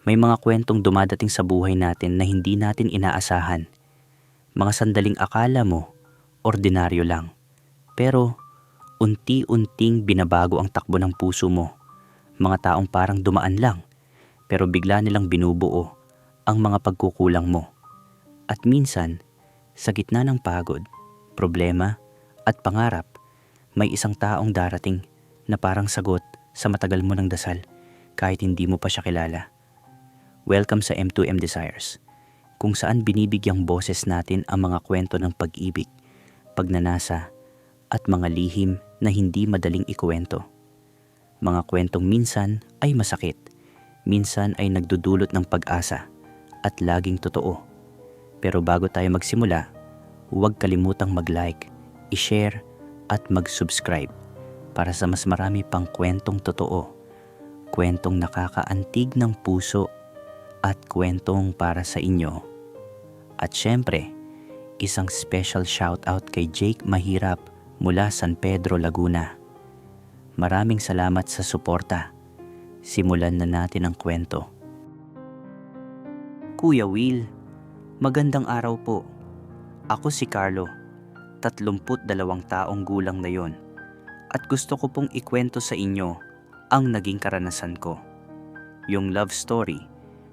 May mga kwentong dumadating sa buhay natin na hindi natin inaasahan. Mga sandaling akala mo, ordinaryo lang. Pero, unti-unting binabago ang takbo ng puso mo. Mga taong parang dumaan lang, pero bigla nilang binubuo ang mga pagkukulang mo. At minsan, sa gitna ng pagod, problema, at pangarap, may isang taong darating na parang sagot sa matagal mo ng dasal kahit hindi mo pa siya kilala. Welcome sa M2M Desires, kung saan binibigyang boses natin ang mga kwento ng pag-ibig, pagnanasa, at mga lihim na hindi madaling ikuwento. Mga kwentong minsan ay masakit, minsan ay nagdudulot ng pag-asa, at laging totoo. Pero bago tayo magsimula, huwag kalimutang mag-like, i-share, at mag-subscribe para sa mas marami pang kwentong totoo, kwentong nakakaantig ng puso at kwentong para sa inyo. At syempre, isang special shoutout kay Jake Mahirap mula San Pedro, Laguna. Maraming salamat sa suporta. Simulan na natin ang kwento. Kuya Will, magandang araw po. Ako si Carlo, 32 taong gulang na yon. At gusto ko pong ikwento sa inyo ang naging karanasan ko. Yung love story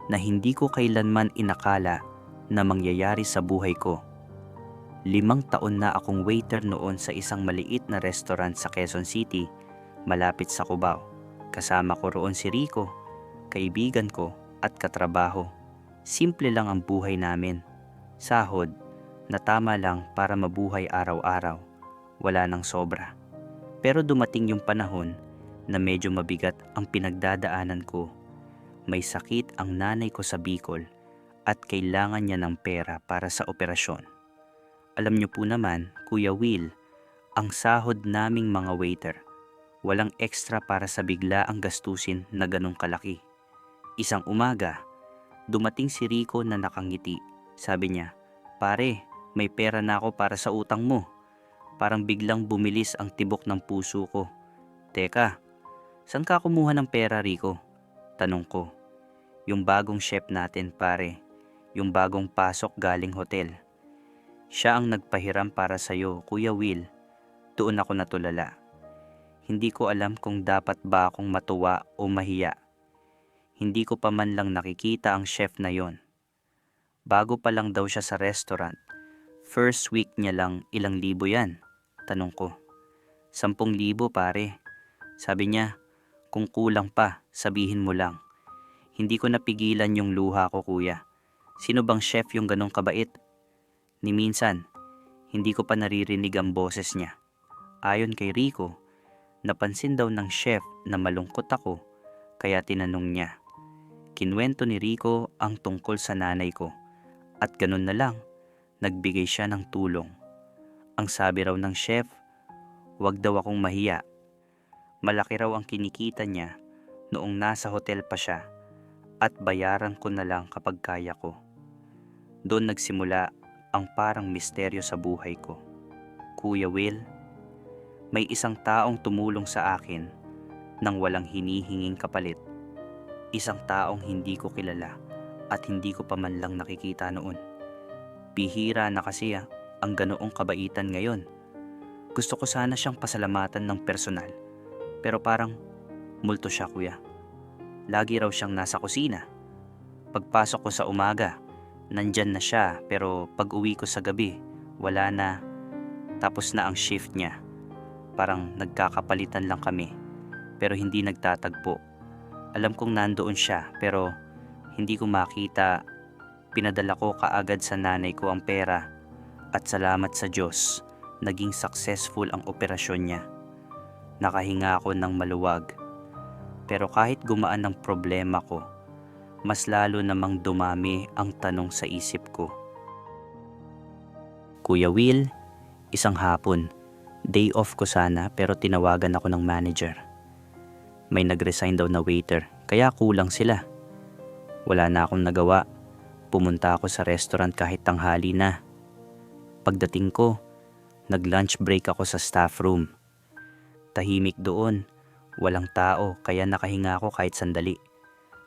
na hindi ko kailanman inakala na mangyayari sa buhay ko. Limang taon na akong waiter noon sa isang maliit na restaurant sa Quezon City, malapit sa Cubao. Kasama ko roon si Rico, kaibigan ko at katrabaho. Simple lang ang buhay namin. Sahod na tama lang para mabuhay araw-araw. Wala nang sobra. Pero dumating yung panahon na medyo mabigat ang pinagdadaanan ko may sakit ang nanay ko sa Bicol at kailangan niya ng pera para sa operasyon. Alam niyo po naman, Kuya Will, ang sahod naming mga waiter, walang extra para sa bigla ang gastusin na ganong kalaki. Isang umaga, dumating si Rico na nakangiti. Sabi niya, Pare, may pera na ako para sa utang mo. Parang biglang bumilis ang tibok ng puso ko. Teka, saan ka kumuha ng pera, Rico? Tanong ko. Yung bagong chef natin pare, yung bagong pasok galing hotel. Siya ang nagpahiram para sa'yo, Kuya Will. Doon ako natulala. Hindi ko alam kung dapat ba akong matuwa o mahiya. Hindi ko pa man lang nakikita ang chef na yon. Bago pa lang daw siya sa restaurant. First week niya lang ilang libo yan. Tanong ko. Sampung libo pare. Sabi niya, kung kulang pa, sabihin mo lang. Hindi ko napigilan yung luha ko kuya. Sino bang chef yung ganong kabait? Ni minsan, hindi ko pa naririnig ang boses niya. Ayon kay Rico, napansin daw ng chef na malungkot ako kaya tinanong niya. Kinwento ni Rico ang tungkol sa nanay ko at ganun na lang, nagbigay siya ng tulong. Ang sabi raw ng chef, wag daw akong mahiya. Malaki raw ang kinikita niya noong nasa hotel pa siya at bayaran ko na lang kapag kaya ko. Doon nagsimula ang parang misteryo sa buhay ko. Kuya Will, may isang taong tumulong sa akin nang walang hinihinging kapalit. Isang taong hindi ko kilala at hindi ko pa man lang nakikita noon. Bihira na kasi ah, ang ganoong kabaitan ngayon. Gusto ko sana siyang pasalamatan ng personal. Pero parang multo siya kuya. Lagi raw siyang nasa kusina. Pagpasok ko sa umaga, nandyan na siya pero pag uwi ko sa gabi, wala na. Tapos na ang shift niya. Parang nagkakapalitan lang kami pero hindi nagtatagpo. Alam kong nandoon siya pero hindi ko makita. Pinadala ko kaagad sa nanay ko ang pera at salamat sa Diyos, naging successful ang operasyon niya. Nakahinga ako ng maluwag pero kahit gumaan ang problema ko, mas lalo namang dumami ang tanong sa isip ko. Kuya Will, isang hapon, day off ko sana pero tinawagan ako ng manager. May nag-resign daw na waiter kaya kulang sila. Wala na akong nagawa. Pumunta ako sa restaurant kahit tanghali na. Pagdating ko, nag-lunch break ako sa staff room. Tahimik doon Walang tao kaya nakahinga ako kahit sandali.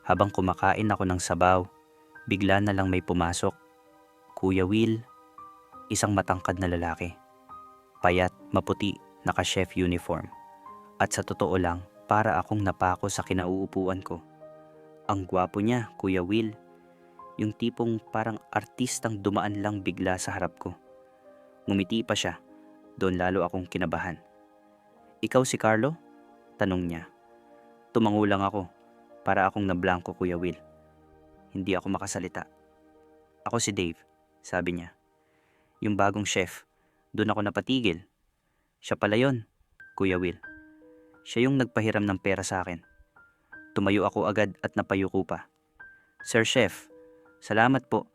Habang kumakain ako ng sabaw, bigla na lang may pumasok. Kuya Will, isang matangkad na lalaki. Payat, maputi, naka-chef uniform. At sa totoo lang, para akong napako sa kinauupuan ko. Ang gwapo niya, Kuya Will. Yung tipong parang artistang dumaan lang bigla sa harap ko. Ngumiti pa siya. Doon lalo akong kinabahan. Ikaw si Carlo? Tanong niya. Tumango lang ako. Para akong nablangko, Kuya Will. Hindi ako makasalita. Ako si Dave, sabi niya. Yung bagong chef. Doon ako napatigil. Siya pala yon, Kuya Will. Siya yung nagpahiram ng pera sa akin. Tumayo ako agad at napayuko pa. Sir Chef, salamat po.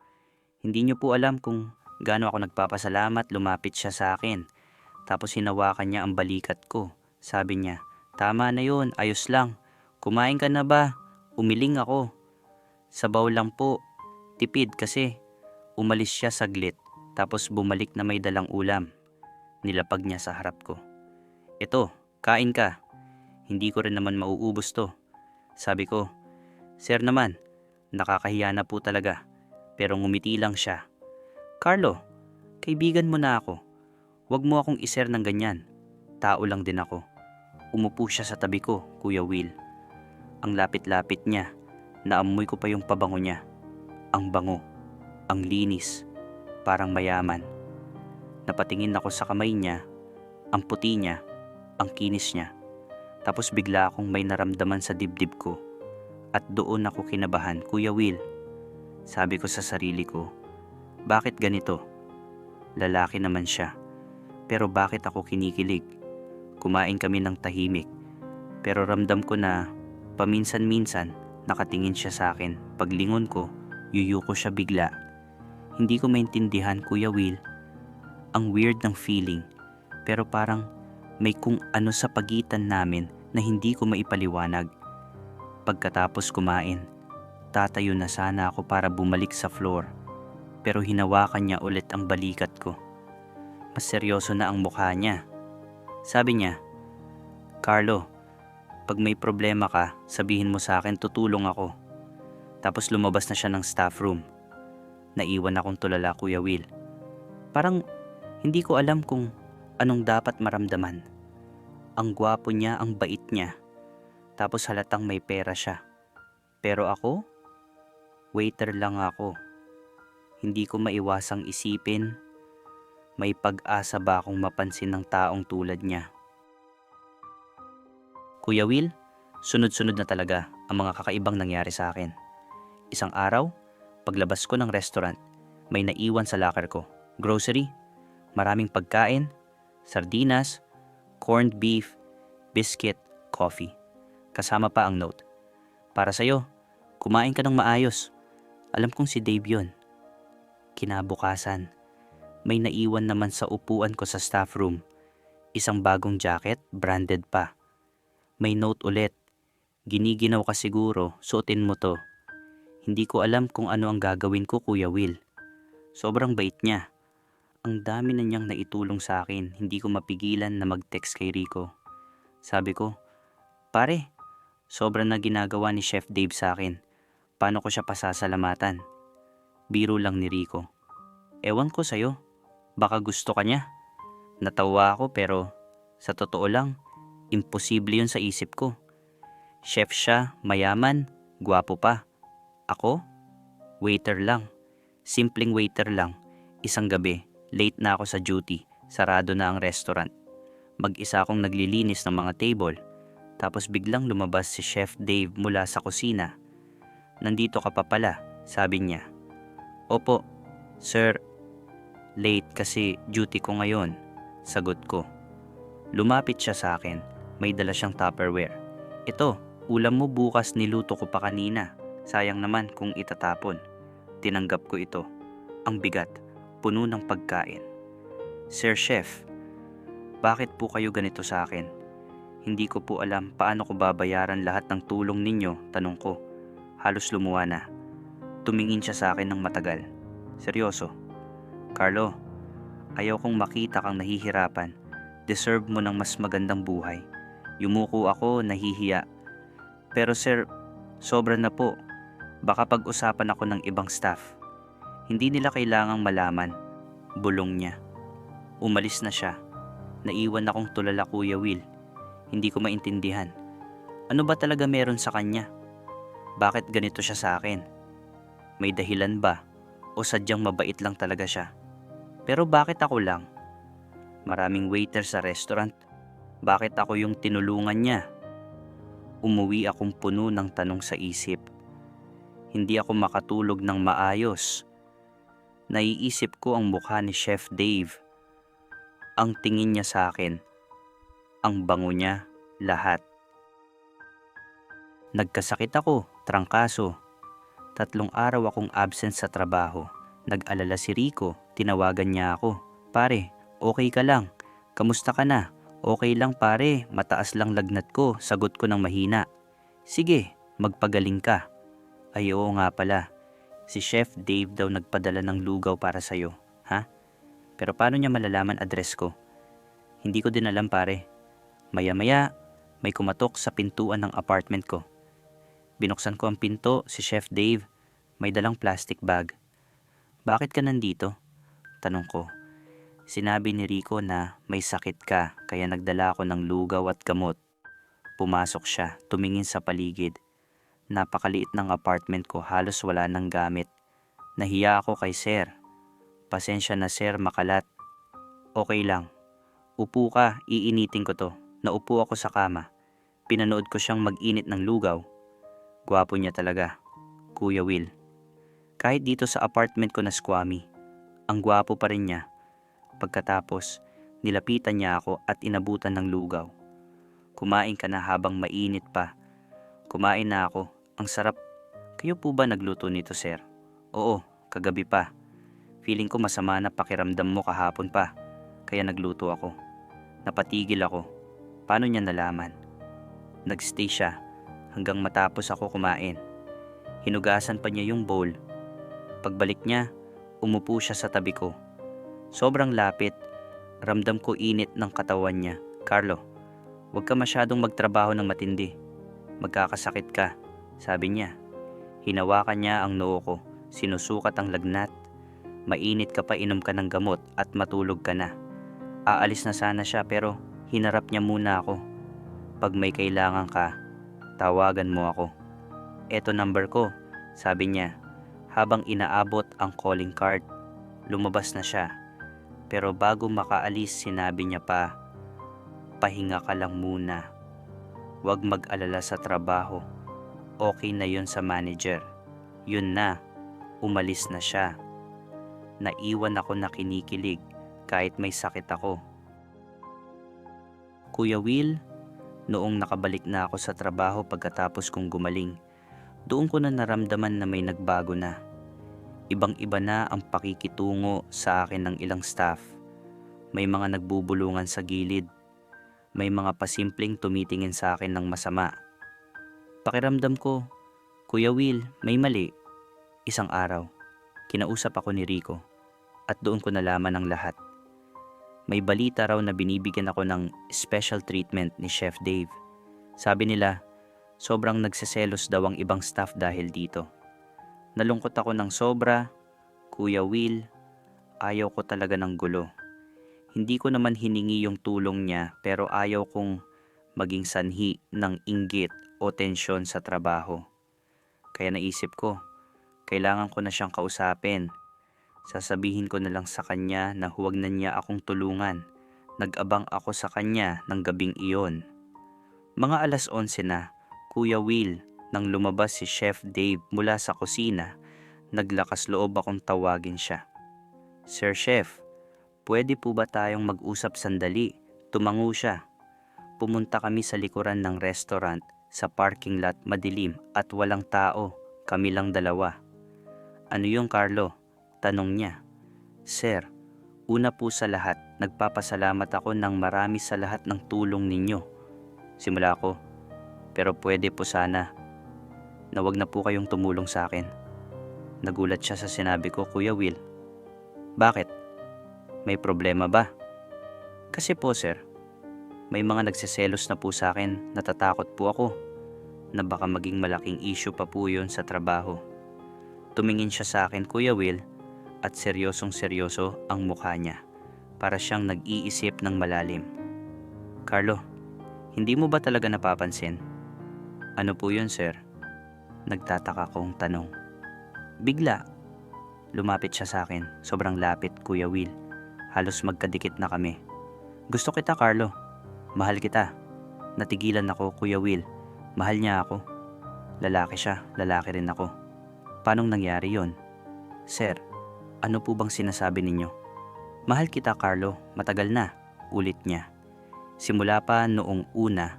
Hindi niyo po alam kung gaano ako nagpapasalamat lumapit siya sa akin. Tapos hinawakan niya ang balikat ko. Sabi niya, tama na yun, ayos lang. Kumain ka na ba? Umiling ako. Sabaw lang po. Tipid kasi. Umalis siya saglit. Tapos bumalik na may dalang ulam. Nilapag niya sa harap ko. Ito, kain ka. Hindi ko rin naman mauubos to. Sabi ko, Sir naman, nakakahiya na po talaga. Pero ngumiti lang siya. Carlo, kaibigan mo na ako. Huwag mo akong iser ng ganyan. Tao lang din ako. Umupo siya sa tabi ko, Kuya Will. Ang lapit-lapit niya, naamoy ko pa yung pabango niya. Ang bango, ang linis, parang mayaman. Napatingin ako sa kamay niya, ang puti niya, ang kinis niya. Tapos bigla akong may naramdaman sa dibdib ko. At doon ako kinabahan, Kuya Will. Sabi ko sa sarili ko, bakit ganito? Lalaki naman siya. Pero bakit ako kinikilig? Kumain kami ng tahimik. Pero ramdam ko na paminsan-minsan nakatingin siya sa akin. Paglingon ko, yuyuko siya bigla. Hindi ko maintindihan, Kuya Will. Ang weird ng feeling. Pero parang may kung ano sa pagitan namin na hindi ko maipaliwanag. Pagkatapos kumain, tatayo na sana ako para bumalik sa floor. Pero hinawakan niya ulit ang balikat ko. Mas seryoso na ang mukha niya. Sabi niya, Carlo, pag may problema ka, sabihin mo sa akin tutulong ako. Tapos lumabas na siya ng staff room. Naiwan akong tulala, Kuya Will. Parang hindi ko alam kung anong dapat maramdaman. Ang gwapo niya, ang bait niya. Tapos halatang may pera siya. Pero ako, waiter lang ako. Hindi ko maiwasang isipin, may pag-asa ba akong mapansin ng taong tulad niya. Kuya Will, sunod-sunod na talaga ang mga kakaibang nangyari sa akin. Isang araw, paglabas ko ng restaurant, may naiwan sa locker ko. Grocery, maraming pagkain, sardinas, corned beef, biscuit, coffee. Kasama pa ang note. Para sa'yo, kumain ka ng maayos. Alam kong si Dave yun. Kinabukasan, may naiwan naman sa upuan ko sa staff room. Isang bagong jacket, branded pa. May note ulit. Giniginaw ka siguro, suotin mo to. Hindi ko alam kung ano ang gagawin ko, Kuya Will. Sobrang bait niya. Ang dami na niyang naitulong sa akin, hindi ko mapigilan na mag-text kay Rico. Sabi ko, Pare, sobrang na ginagawa ni Chef Dave sa akin. Paano ko siya pasasalamatan? Biro lang ni Rico. Ewan ko sa'yo, baka gusto ka niya. Natawa ako pero sa totoo lang, imposible yun sa isip ko. Chef siya, mayaman, gwapo pa. Ako, waiter lang. Simpleng waiter lang. Isang gabi, Late na ako sa duty, sarado na ang restaurant. Mag-isa akong naglilinis ng mga table. Tapos biglang lumabas si Chef Dave mula sa kusina. Nandito ka pa pala, sabi niya. Opo, sir. Late kasi duty ko ngayon, sagot ko. Lumapit siya sa akin, may dala siyang tupperware. Ito, ulam mo bukas niluto ko pa kanina. Sayang naman kung itatapon. Tinanggap ko ito. Ang bigat puno ng pagkain. Sir Chef, bakit po kayo ganito sa akin? Hindi ko po alam paano ko babayaran lahat ng tulong ninyo, tanong ko. Halos lumuwa na. Tumingin siya sa akin ng matagal. Seryoso. Carlo, ayaw kong makita kang nahihirapan. Deserve mo ng mas magandang buhay. Yumuko ako, nahihiya. Pero sir, sobra na po. Baka pag-usapan ako ng ibang staff. Hindi nila kailangang malaman. Bulong niya. Umalis na siya. Naiwan akong tulala Kuya Will. Hindi ko maintindihan. Ano ba talaga meron sa kanya? Bakit ganito siya sa akin? May dahilan ba? O sadyang mabait lang talaga siya? Pero bakit ako lang? Maraming waiter sa restaurant. Bakit ako yung tinulungan niya? Umuwi akong puno ng tanong sa isip. Hindi ako makatulog ng maayos. Naiisip ko ang mukha ni Chef Dave. Ang tingin niya sa akin. Ang bango niya, lahat. Nagkasakit ako, trangkaso. Tatlong araw akong absent sa trabaho. Nag-alala si Rico, tinawagan niya ako. Pare, okay ka lang? Kamusta ka na? Okay lang pare, mataas lang lagnat ko, sagot ko ng mahina. Sige, magpagaling ka. Ay oo nga pala, si Chef Dave daw nagpadala ng lugaw para sa'yo, ha? Pero paano niya malalaman address ko? Hindi ko din alam pare. Maya-maya, may kumatok sa pintuan ng apartment ko. Binuksan ko ang pinto, si Chef Dave, may dalang plastic bag. Bakit ka nandito? Tanong ko. Sinabi ni Rico na may sakit ka kaya nagdala ako ng lugaw at gamot. Pumasok siya, tumingin sa paligid. Napakaliit ng apartment ko, halos wala ng gamit. Nahiya ako kay Sir. Pasensya na Sir, makalat. Okay lang. Upo ka, iinitin ko to. Naupo ako sa kama. Pinanood ko siyang mag-init ng lugaw. Gwapo niya talaga. Kuya Will. Kahit dito sa apartment ko na squammy, ang gwapo pa rin niya. Pagkatapos, nilapitan niya ako at inabutan ng lugaw. Kumain ka na habang mainit pa. Kumain na ako. Ang sarap. Kayo po ba nagluto nito, sir? Oo, kagabi pa. Feeling ko masama na pakiramdam mo kahapon pa. Kaya nagluto ako. Napatigil ako. Paano niya nalaman? Nagstay siya hanggang matapos ako kumain. Hinugasan pa niya yung bowl. Pagbalik niya, umupo siya sa tabi ko. Sobrang lapit. Ramdam ko init ng katawan niya. Carlo, huwag ka masyadong magtrabaho ng matindi. Magkakasakit ka, sabi niya. Hinawakan niya ang noo ko. Sinusukat ang lagnat. Mainit ka pa inom ka ng gamot at matulog ka na. Aalis na sana siya pero hinarap niya muna ako. Pag may kailangan ka, tawagan mo ako. Eto number ko, sabi niya. Habang inaabot ang calling card, lumabas na siya. Pero bago makaalis, sinabi niya pa, pahinga ka lang muna. Huwag mag-alala sa trabaho. Okay na yun sa manager. Yun na, umalis na siya. Naiwan ako na kinikilig kahit may sakit ako. Kuya Will, noong nakabalik na ako sa trabaho pagkatapos kong gumaling, doon ko na naramdaman na may nagbago na. Ibang-iba na ang pakikitungo sa akin ng ilang staff. May mga nagbubulungan sa gilid. May mga pasimpleng tumitingin sa akin ng masama. Pakiramdam ko, Kuya Will, may mali. Isang araw, kinausap ako ni Rico at doon ko nalaman ang lahat. May balita raw na binibigyan ako ng special treatment ni Chef Dave. Sabi nila, sobrang nagseselos daw ang ibang staff dahil dito. Nalungkot ako ng sobra, Kuya Will, ayaw ko talaga ng gulo. Hindi ko naman hiningi yung tulong niya pero ayaw kong maging sanhi ng inggit o tensyon sa trabaho. Kaya naisip ko, kailangan ko na siyang kausapin. Sasabihin ko na lang sa kanya na huwag na niya akong tulungan. Nag-abang ako sa kanya ng gabing iyon. Mga alas 11 na, Kuya Will, nang lumabas si Chef Dave mula sa kusina, naglakas loob akong tawagin siya. Sir Chef, pwede po ba tayong mag-usap sandali? Tumango siya. Pumunta kami sa likuran ng restaurant sa parking lot madilim at walang tao, kami lang dalawa. Ano yung Carlo? Tanong niya. Sir, una po sa lahat, nagpapasalamat ako ng marami sa lahat ng tulong ninyo. Simula ko, pero pwede po sana na wag na po kayong tumulong sa akin. Nagulat siya sa sinabi ko, Kuya Will. Bakit? May problema ba? Kasi po sir, may mga nagseselos na po sa akin, natatakot po ako na baka maging malaking issue pa po yun sa trabaho. Tumingin siya sa akin, Kuya Will, at seryosong seryoso ang mukha niya. Para siyang nag-iisip ng malalim. Carlo, hindi mo ba talaga napapansin? Ano po yun, sir? Nagtataka kong tanong. Bigla, lumapit siya sa akin. Sobrang lapit, Kuya Will. Halos magkadikit na kami. Gusto kita, Carlo. Mahal kita. Natigilan ako, Kuya Will. Mahal niya ako. Lalaki siya, lalaki rin ako. Paanong nangyari yon? Sir, ano po bang sinasabi ninyo? Mahal kita, Carlo. Matagal na. Ulit niya. Simula pa noong una,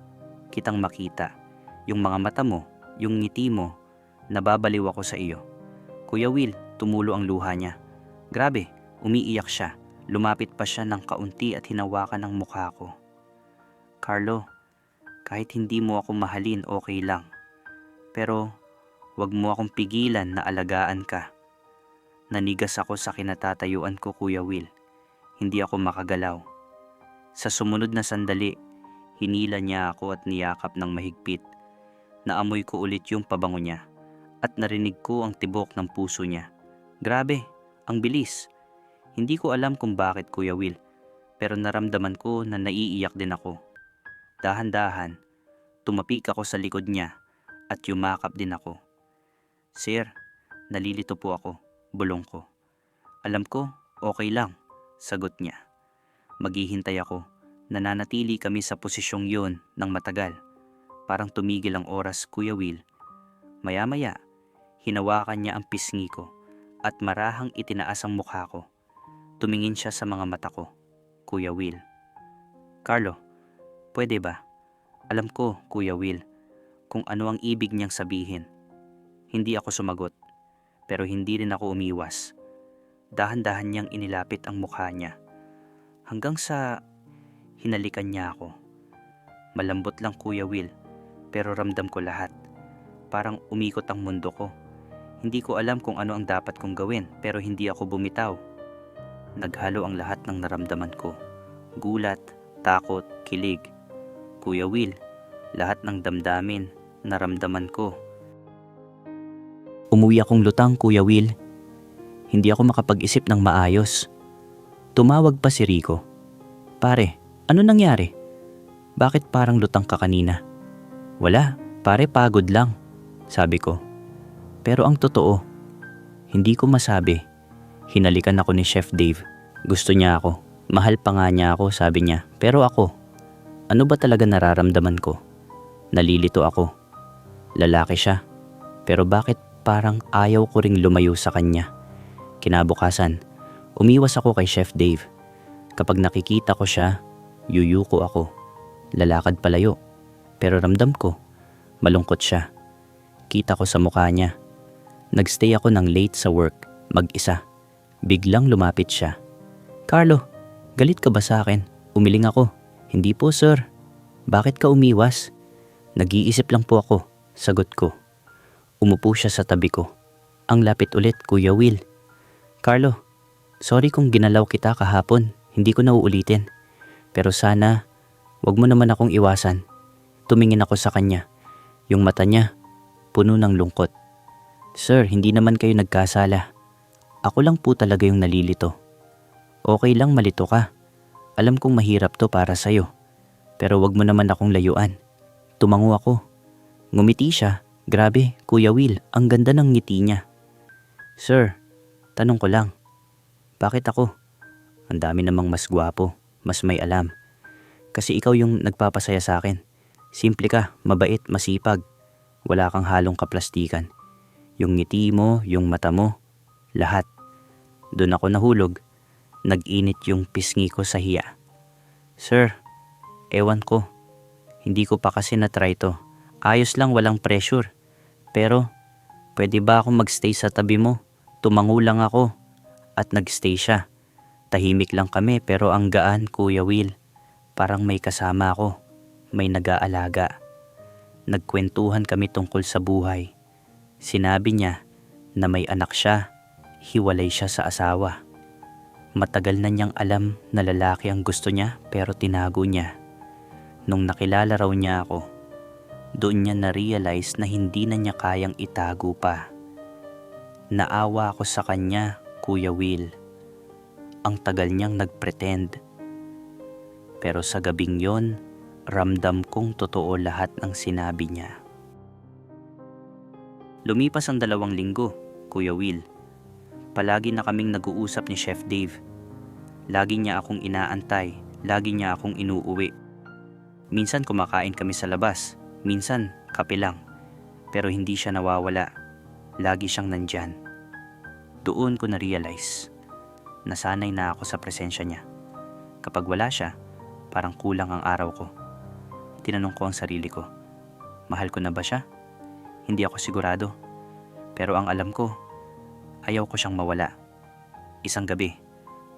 kitang makita. Yung mga mata mo, yung ngiti mo, nababaliw ako sa iyo. Kuya Will, tumulo ang luha niya. Grabe, umiiyak siya. Lumapit pa siya ng kaunti at hinawakan ang mukha ko. Carlo, kahit hindi mo ako mahalin, okay lang. Pero, wag mo akong pigilan na alagaan ka. Nanigas ako sa kinatatayuan ko, Kuya Will. Hindi ako makagalaw. Sa sumunod na sandali, hinila niya ako at niyakap ng mahigpit. Naamoy ko ulit yung pabango niya at narinig ko ang tibok ng puso niya. Grabe, ang bilis. Hindi ko alam kung bakit Kuya Will, pero naramdaman ko na naiiyak din ako. Dahan-dahan, tumapik ako sa likod niya at yumakap din ako. Sir, nalilito po ako, bulong ko. Alam ko, okay lang, sagot niya. Maghihintay ako. Nananatili kami sa posisyong yun ng matagal. Parang tumigil ang oras, Kuya Will. Maya-maya, hinawakan niya ang pisngi ko at marahang itinaas ang mukha ko. Tumingin siya sa mga mata ko, Kuya Will. Carlo, pwede ba? Alam ko, Kuya Will, kung ano ang ibig niyang sabihin. Hindi ako sumagot, pero hindi rin ako umiwas. Dahan-dahan niyang inilapit ang mukha niya. Hanggang sa hinalikan niya ako. Malambot lang Kuya Will, pero ramdam ko lahat. Parang umikot ang mundo ko. Hindi ko alam kung ano ang dapat kong gawin, pero hindi ako bumitaw. Naghalo ang lahat ng naramdaman ko. Gulat, takot, kilig. Kuya Will, lahat ng damdamin, naramdaman ko. Umuwi akong lutang, Kuya Will. Hindi ako makapag-isip ng maayos. Tumawag pa si Rico. Pare, ano nangyari? Bakit parang lutang ka kanina? Wala, pare pagod lang, sabi ko. Pero ang totoo, hindi ko masabi. Hinalikan ako ni Chef Dave. Gusto niya ako. Mahal pa nga niya ako, sabi niya. Pero ako, ano ba talaga nararamdaman ko? Nalilito ako. Lalaki siya. Pero bakit parang ayaw ko ring lumayo sa kanya? Kinabukasan, umiwas ako kay Chef Dave. Kapag nakikita ko siya, yuyuko ako. Lalakad palayo. Pero ramdam ko, malungkot siya. Kita ko sa mukha niya. Nagstay ako ng late sa work, mag-isa. Biglang lumapit siya. Carlo, galit ka ba sa akin? Umiling ako. Hindi po sir. Bakit ka umiwas? Nag-iisip lang po ako, sagot ko. Umupo siya sa tabi ko. Ang lapit ulit, Kuya Will. Carlo, sorry kung ginalaw kita kahapon. Hindi ko na uulitin. Pero sana, wag mo naman akong iwasan. Tumingin ako sa kanya. Yung mata niya, puno ng lungkot. Sir, hindi naman kayo nagkasala. Ako lang po talaga yung nalilito. Okay lang malito ka. Alam kong mahirap to para sa'yo. Pero wag mo naman akong layuan. Tumango ako. Ngumiti siya. Grabe, Kuya Will, ang ganda ng ngiti niya. Sir, tanong ko lang. Bakit ako? Ang dami namang mas gwapo, mas may alam. Kasi ikaw yung nagpapasaya sa akin. Simple ka, mabait, masipag. Wala kang halong kaplastikan. Yung ngiti mo, yung mata mo, lahat. Doon ako nahulog. Nag-init yung pisngi ko sa hiya. Sir, ewan ko. Hindi ko pa kasi na-try to. Ayos lang walang pressure. Pero, pwede ba akong magstay sa tabi mo? Tumango lang ako. At nagstay siya. Tahimik lang kami pero ang gaan, Kuya Will. Parang may kasama ako. May nag-aalaga. Nagkwentuhan kami tungkol sa buhay. Sinabi niya na may anak siya, hiwalay siya sa asawa. Matagal na niyang alam na lalaki ang gusto niya pero tinago niya. Nung nakilala raw niya ako, doon niya na-realize na hindi na niya kayang itago pa. Naawa ako sa kanya, Kuya Will. Ang tagal niyang nagpretend. Pero sa gabing yon, ramdam kong totoo lahat ng sinabi niya. Lumipas ang dalawang linggo, Kuya Will. Palagi na kaming nag-uusap ni Chef Dave. Lagi niya akong inaantay, lagi niya akong inuuwi. Minsan kumakain kami sa labas, minsan kape lang. Pero hindi siya nawawala. Lagi siyang nandyan. Doon ko na-realize. Nasanay na ako sa presensya niya. Kapag wala siya, parang kulang ang araw ko. Tinanong ko ang sarili ko, mahal ko na ba siya? Hindi ako sigurado. Pero ang alam ko, ayaw ko siyang mawala. Isang gabi,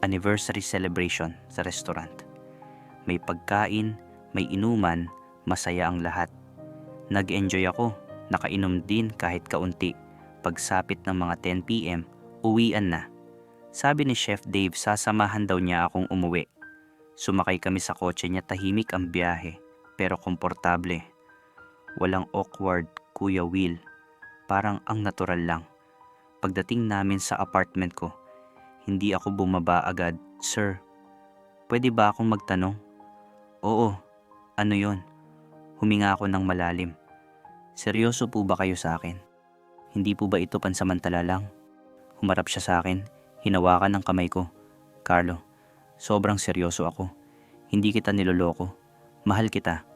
anniversary celebration sa restaurant. May pagkain, may inuman, masaya ang lahat. Nag-enjoy ako, nakainom din kahit kaunti. Pagsapit ng mga 10pm, uwian na. Sabi ni Chef Dave sasamahan daw niya akong umuwi. Sumakay kami sa kotse niya tahimik ang biyahe, pero komportable. Walang awkward, Kuya Will. Parang ang natural lang. Pagdating namin sa apartment ko, hindi ako bumaba agad. Sir, pwede ba akong magtanong? Oo, ano yon? Huminga ako ng malalim. Seryoso po ba kayo sa akin? Hindi po ba ito pansamantala lang? Humarap siya sa akin, hinawakan ng kamay ko. Carlo, sobrang seryoso ako. Hindi kita niloloko. Mahal kita.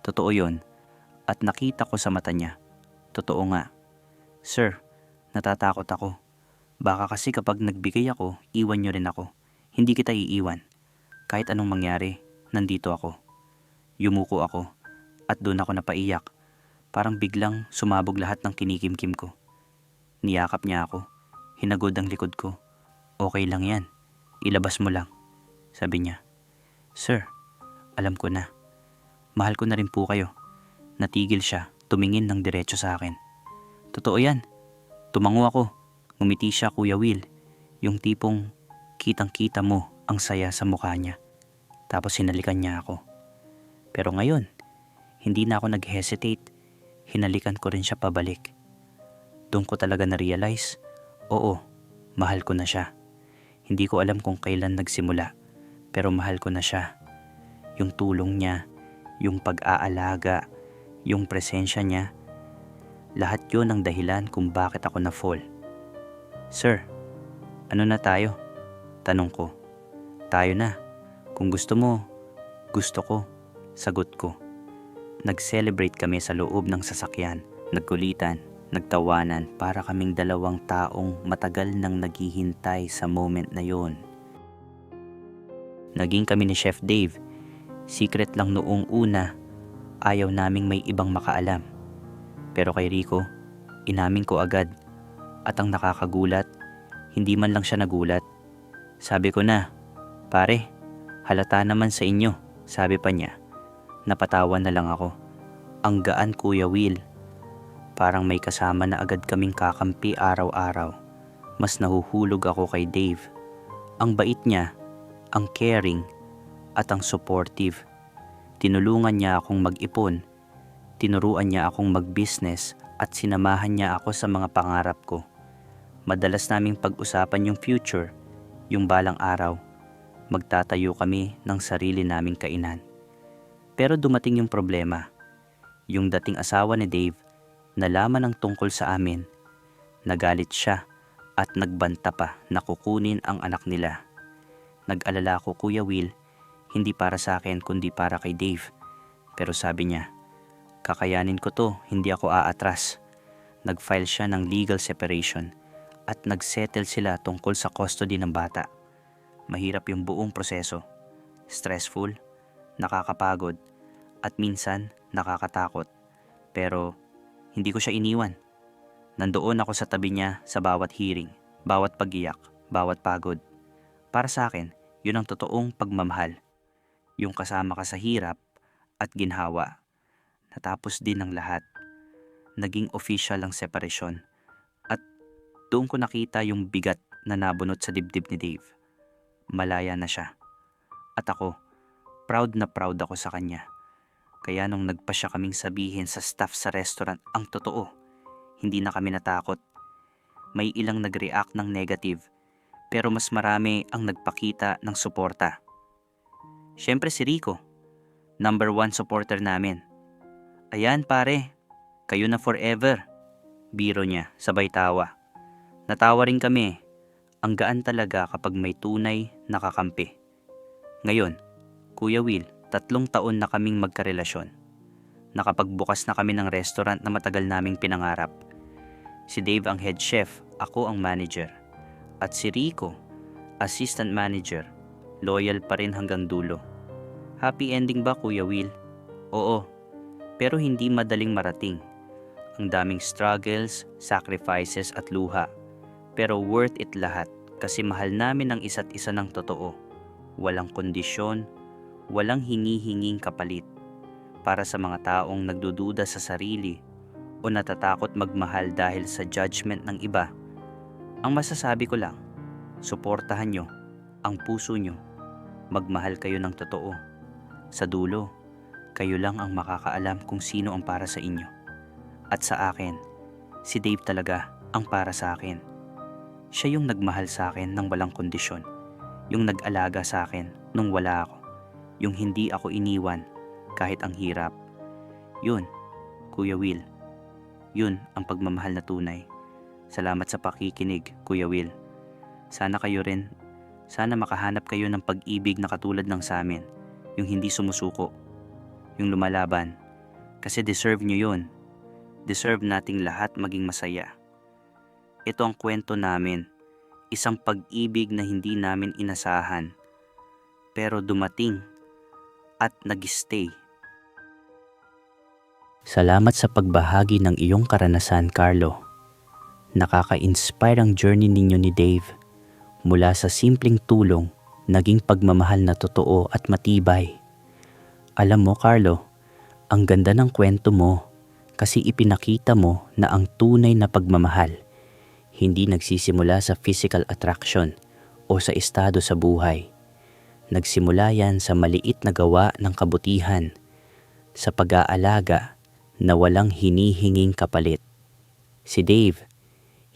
Totoo yon. At nakita ko sa mata niya. Totoo nga. Sir, natatakot ako. Baka kasi kapag nagbigay ako, iwan niyo rin ako. Hindi kita iiwan. Kahit anong mangyari, nandito ako. Yumuko ako at doon ako napaiyak. Parang biglang sumabog lahat ng kinikimkim ko. Niyakap niya ako. Hinagod ang likod ko. Okay lang yan. Ilabas mo lang. Sabi niya. Sir, alam ko na. Mahal ko na rin po kayo. Natigil siya, tumingin ng diretso sa akin. Totoo yan. Tumango ako. Ngumiti siya, Kuya Will. Yung tipong kitang kita mo ang saya sa mukha niya. Tapos hinalikan niya ako. Pero ngayon, hindi na ako nag-hesitate. Hinalikan ko rin siya pabalik. Doon ko talaga na-realize, oo, mahal ko na siya. Hindi ko alam kung kailan nagsimula, pero mahal ko na siya. Yung tulong niya, yung pag-aalaga, yung presensya niya, lahat yon ang dahilan kung bakit ako na-fall. Sir, ano na tayo? Tanong ko. Tayo na. Kung gusto mo, gusto ko. Sagot ko. Nag-celebrate kami sa loob ng sasakyan. Nagkulitan, nagtawanan para kaming dalawang taong matagal nang naghihintay sa moment na yon. Naging kami ni Chef Dave. Secret lang noong una, ayaw naming may ibang makaalam. Pero kay Rico, inamin ko agad. At ang nakakagulat, hindi man lang siya nagulat. Sabi ko na, pare, halata naman sa inyo, sabi pa niya. Napatawa na lang ako. Ang gaan Kuya Will. Parang may kasama na agad kaming kakampi araw-araw. Mas nahuhulog ako kay Dave. Ang bait niya, ang caring, at ang supportive. Tinulungan niya akong mag-ipon. Tinuruan niya akong mag-business at sinamahan niya ako sa mga pangarap ko. Madalas naming pag-usapan yung future, yung balang araw. Magtatayo kami ng sarili naming kainan. Pero dumating yung problema. Yung dating asawa ni Dave, nalaman ng tungkol sa amin. Nagalit siya at nagbanta pa na kukunin ang anak nila. Nag-alala ko Kuya Will, hindi para sa akin kundi para kay Dave. Pero sabi niya, kakayanin ko to, hindi ako aatras. Nag-file siya ng legal separation at nagsettle sila tungkol sa custody ng bata. Mahirap yung buong proseso. Stressful, nakakapagod, at minsan nakakatakot. Pero hindi ko siya iniwan. Nandoon ako sa tabi niya sa bawat hearing, bawat pagiyak, bawat pagod. Para sa akin, yun ang totoong pagmamahal. Yung kasama ka sa hirap at ginhawa. Natapos din ang lahat. Naging official ang separasyon. At doon ko nakita yung bigat na nabunot sa dibdib ni Dave. Malaya na siya. At ako, proud na proud ako sa kanya. Kaya nung nagpa siya kaming sabihin sa staff sa restaurant ang totoo, hindi na kami natakot. may ilang nag-react ng negative, pero mas marami ang nagpakita ng suporta. Siyempre si Rico, number one supporter namin. Ayan pare, kayo na forever. Biro niya, sabay tawa. Natawa rin kami. Ang gaan talaga kapag may tunay na kakampi. Ngayon, Kuya Will, tatlong taon na kaming magkarelasyon. Nakapagbukas na kami ng restaurant na matagal naming pinangarap. Si Dave ang head chef, ako ang manager. At si Rico, assistant manager, loyal pa rin hanggang dulo. Happy ending ba Kuya Will? Oo, pero hindi madaling marating. Ang daming struggles, sacrifices at luha. Pero worth it lahat kasi mahal namin ang isa't isa ng totoo. Walang kondisyon, walang hinihinging kapalit. Para sa mga taong nagdududa sa sarili o natatakot magmahal dahil sa judgment ng iba, ang masasabi ko lang, suportahan nyo ang puso nyo. Magmahal kayo ng totoo. Sa dulo, kayo lang ang makakaalam kung sino ang para sa inyo. At sa akin, si Dave talaga ang para sa akin. Siya yung nagmahal sa akin ng walang kondisyon. Yung nag-alaga sa akin nung wala ako. Yung hindi ako iniwan kahit ang hirap. Yun, Kuya Will. Yun ang pagmamahal na tunay. Salamat sa pakikinig, Kuya Will. Sana kayo rin, sana makahanap kayo ng pag-ibig na katulad ng sa amin. Yung hindi sumusuko. Yung lumalaban. Kasi deserve nyo yun. Deserve nating lahat maging masaya. Ito ang kwento namin. Isang pag-ibig na hindi namin inasahan. Pero dumating at nag-stay. Salamat sa pagbahagi ng iyong karanasan, Carlo. Nakaka-inspire ang journey ninyo ni Dave. Mula sa simpleng tulong, naging pagmamahal na totoo at matibay. Alam mo, Carlo, ang ganda ng kwento mo kasi ipinakita mo na ang tunay na pagmamahal hindi nagsisimula sa physical attraction o sa estado sa buhay. Nagsimula yan sa maliit na gawa ng kabutihan, sa pag-aalaga na walang hinihinging kapalit. Si Dave,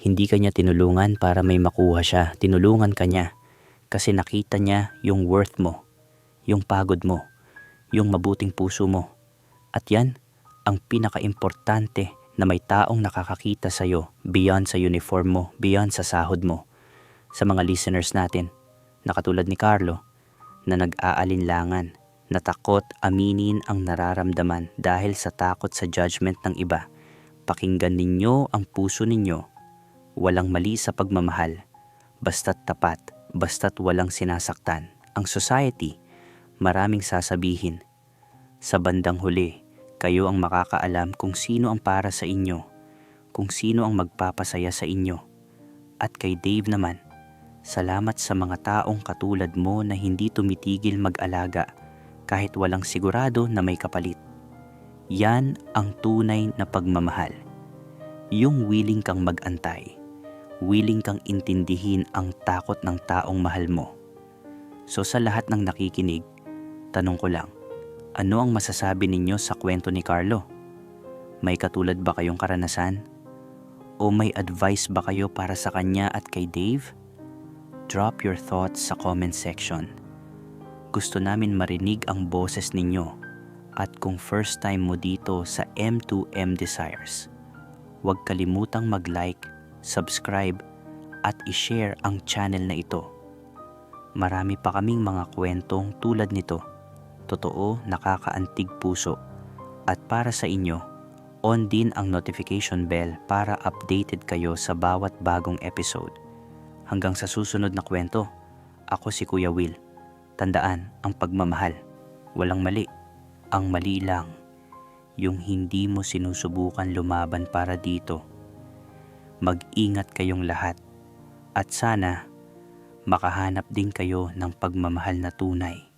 hindi kanya tinulungan para may makuha siya, tinulungan kanya kasi nakita niya yung worth mo, yung pagod mo, yung mabuting puso mo. At yan ang pinaka-importante na may taong nakakakita sa iyo beyond sa uniform mo, beyond sa sahod mo. Sa mga listeners natin, na katulad ni Carlo, na nag-aalinlangan, na takot aminin ang nararamdaman dahil sa takot sa judgment ng iba. Pakinggan ninyo ang puso ninyo. Walang mali sa pagmamahal, basta't tapat, basta't walang sinasaktan. Ang society, maraming sasabihin. Sa bandang huli, kayo ang makakaalam kung sino ang para sa inyo, kung sino ang magpapasaya sa inyo. At kay Dave naman, salamat sa mga taong katulad mo na hindi tumitigil mag-alaga kahit walang sigurado na may kapalit. Yan ang tunay na pagmamahal. Yung willing kang magantay, willing kang intindihin ang takot ng taong mahal mo. So sa lahat ng nakikinig, tanong ko lang, ano ang masasabi ninyo sa kwento ni Carlo? May katulad ba kayong karanasan? O may advice ba kayo para sa kanya at kay Dave? Drop your thoughts sa comment section. Gusto namin marinig ang boses ninyo at kung first time mo dito sa M2M Desires, huwag kalimutang mag-like, subscribe at i-share ang channel na ito. Marami pa kaming mga kwentong tulad nito totoo, nakakaantig puso. At para sa inyo, on din ang notification bell para updated kayo sa bawat bagong episode. Hanggang sa susunod na kwento, ako si Kuya Will. Tandaan ang pagmamahal. Walang mali. Ang mali lang, yung hindi mo sinusubukan lumaban para dito. Mag-ingat kayong lahat at sana makahanap din kayo ng pagmamahal na tunay.